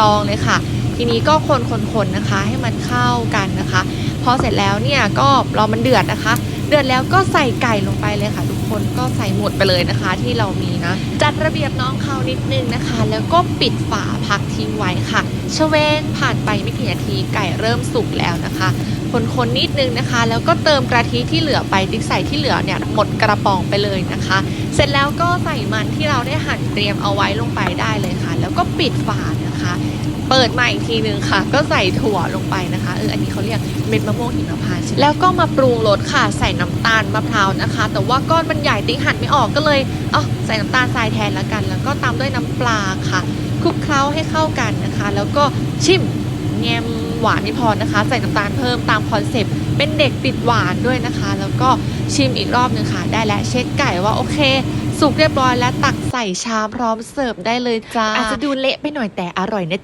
ซองเลยค่ะ ทีนี้ก็คนๆๆนะคะให้มันเข้ากันนะคะ พอเสร็จแล้วเนี่ยก็รอมันเดือดนะคะ เดือดแล้วก็ใส่ไก่ลงไปเลยค่ะ ทุกคนก็ใส่หมดไปเลยนะคะ ที่เรามีนะจัดระเบียบน้องเขานิดนึงนะคะ แล้วก็ปิดฝาพักทิ้งไว้ค่ะชเวงผ่านไปไม่กี่นาทีไก่เริ่มสุกแล้วนะคะคนๆนิดนึงนะคะ แล้วก็เติมกะทิที่เหลือไปติ๊กใส่ที่เหลือเนี่ยหมดกระป๋องไปเลยนะคะ เสร็จแล้วก็ใส่มันที่เราได้หั่นเตรียมเอาไว้ลงไปได้เลยค่ะ ปิดฝานะคะ เปิดมาอีกทีนึงค่ะ ก็ใส่ถั่วลงไปนะคะเอออันนี้เขาเรียกเม็ดมะม่วงหิมพานต์แล้วก็มาปรุงรสค่ะ ใส่น้ำตาลมะพร้าวนะคะ แต่ว่าก้อนมันใหญ่ติ๊กหั่นไม่ออกก็เลยเอ๋อใส่น้ำตาลทรายแทนแล้วกัน แล้วก็ตามด้วยน้ำปลาค่ะคลุกเคล้าให้เข้ากันนะคะ แล้วก็ชิมแงมหวานไม่พอนะคะ ใส่น้ำตาลเพิ่มตามคอนเซปต์เป็นเด็กติดหวานด้วยนะคะ แล้วก็ชิมอีกรอบหนึ่งค่ะ ได้แล้วเช็คไก่ว่าโอเค สุกเรียบร้อยแล้วตักใส่ชามพร้อมเสิร์ฟได้เลยจ้าอาจจะดูเละไปหน่อยแต่อร่อยนะ